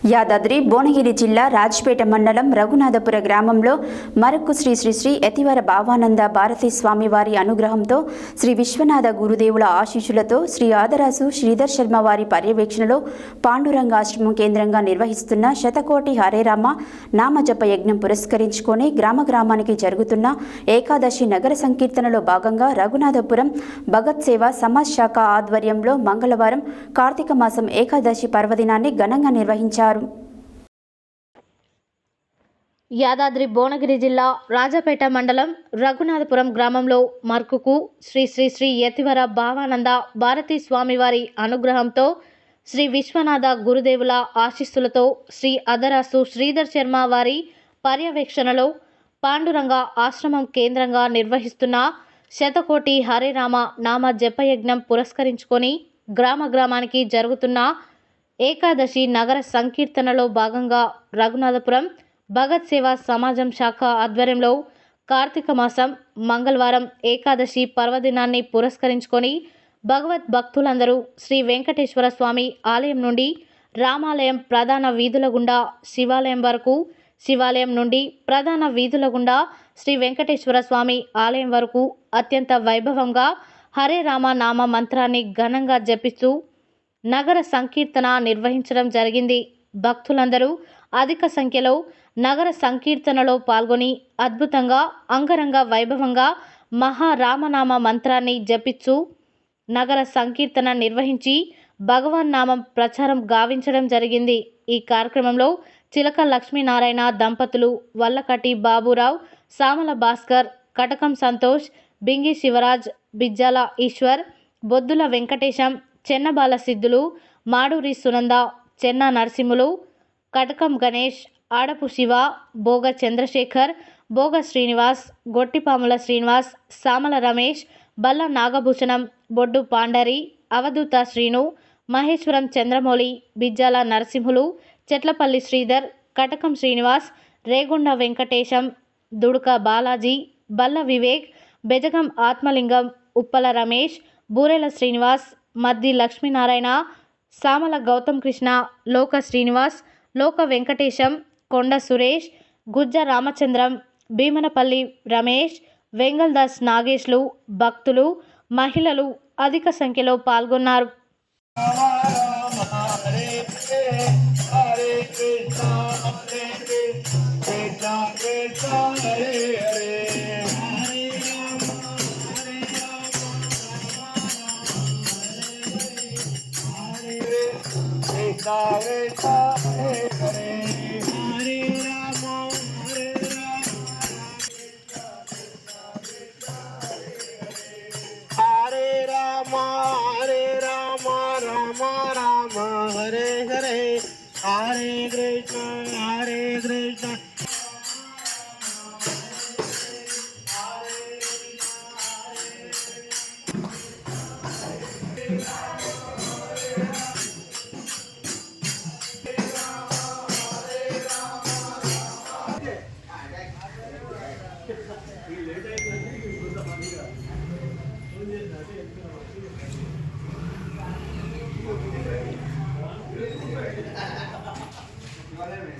యాదాద్రి భువనగిరి జిల్లా రాజ్పేట మండలం రఘునాథపుర గ్రామంలో మరక్కు శ్రీ శ్రీ శ్రీ యతివర భావానంద భారతీ స్వామి వారి అనుగ్రహంతో శ్రీ విశ్వనాథ గురుదేవుల ఆశీస్సులతో శ్రీ ఆదరాసు శ్రీధర్ శర్మ వారి పర్యవేక్షణలో పాండురంగ ఆశ్రమం కేంద్రంగా నిర్వహిస్తున్న శతకోటి హరేరామ నామజప యజ్ఞం పురస్కరించుకొని గ్రామ గ్రామానికి జరుగుతున్న ఏకాదశి నగర సంకీర్తనలో భాగంగా రఘునాథపురం భగత్ సేవ సమాజ్ శాఖ ఆధ్వర్యంలో మంగళవారం కార్తీక మాసం ఏకాదశి పర్వదినాన్ని ఘనంగా నిర్వహించారు. యాదాద్రి భువనగిరి జిల్లా రాజపేట మండలం రఘునాథపురం గ్రామంలో మర్కుకు శ్రీ శ్రీ శ్రీ యతివర భావానంద భారతీ స్వామివారి అనుగ్రహంతో శ్రీ విశ్వనాథ గురుదేవుల ఆశీస్సులతో శ్రీ అదరాసు శ్రీధర్ శర్మ వారి పర్యవేక్షణలో పాండురంగ ఆశ్రమం కేంద్రంగా నిర్వహిస్తున్న శతకోటి హరేరామ నామ జపయజ్ఞం పురస్కరించుకొని గ్రామ గ్రామానికి జరుగుతున్న ఏకాదశి నగర సంకీర్తనలో భాగంగా రఘునాథపురం భగత్ సేవా సమాజం శాఖ ఆధ్వర్యంలో కార్తీక మాసం మంగళవారం ఏకాదశి పర్వదినాన్ని పురస్కరించుకొని భగవద్ భక్తులందరూ శ్రీ వెంకటేశ్వర స్వామి ఆలయం నుండి రామాలయం ప్రధాన వీధుల గుండా శివాలయం వరకు శివాలయం నుండి ప్రధాన వీధుల గుండా శ్రీ వెంకటేశ్వర స్వామి ఆలయం వరకు అత్యంత వైభవంగా హరే రామ నామ మంత్రాన్ని ఘనంగా జపిస్తూ నగర సంకీర్తన నిర్వహించడం జరిగింది. భక్తులందరూ అధిక సంఖ్యలో నగర సంకీర్తనలో పాల్గొని అద్భుతంగా అంగరంగ వైభవంగా మహారామనామ మంత్రాన్ని జపిస్తూ నగర సంకీర్తన నిర్వహించి భగవాన్ నామం ప్రచారం గావించడం జరిగింది. ఈ కార్యక్రమంలో చిలక లక్ష్మీనారాయణ దంపతులు వల్లకటి బాబురావు సామల భాస్కర్ కటకం సంతోష్ బింగి శివరాజ్ బిజ్జాల ఈశ్వర్ బొద్దుల వెంకటేశం చెన్నబాల సిద్ధులు మాడూరి సునంద చెన్న నరసింహులు కటకం గణేష్ ఆడపు శివ భోగ చంద్రశేఖర్ భోగ శ్రీనివాస్ గొట్టిపాముల శ్రీనివాస్ సామల రమేష్ బల్ల నాగభూషణం బొడ్డు పాండరి అవధూత శ్రీను మహేశ్వరం చంద్రమౌళి బిజ్జాల నరసింహులు చెట్లపల్లి శ్రీధర్ కటకం శ్రీనివాస్ రేగుండ వెంకటేశం దుడుక బాలాజీ బల్ల వివేక్ బెజగం ఆత్మలింగం ఉప్పల రమేష్ బూరెల శ్రీనివాస్ మద్ది లక్ష్మీనారాయణ సామల గౌతమ్ కృష్ణ లోక శ్రీనివాస్ లోక వెంకటేశం కొండ సురేష్ గుజ్జ రామచంద్రం భీమనపల్లి రమేష్ వెంగల్దాస్ నాగేష్లు భక్తులు మహిళలు అధిక సంఖ్యలో పాల్గొన్నారు. Hare Krishna, દાવેતા હે હરે હરે રામ હરે હરે રામ હરે રામ રામ રામ હરે હરે. હરે કૃષ્ણ Thank you.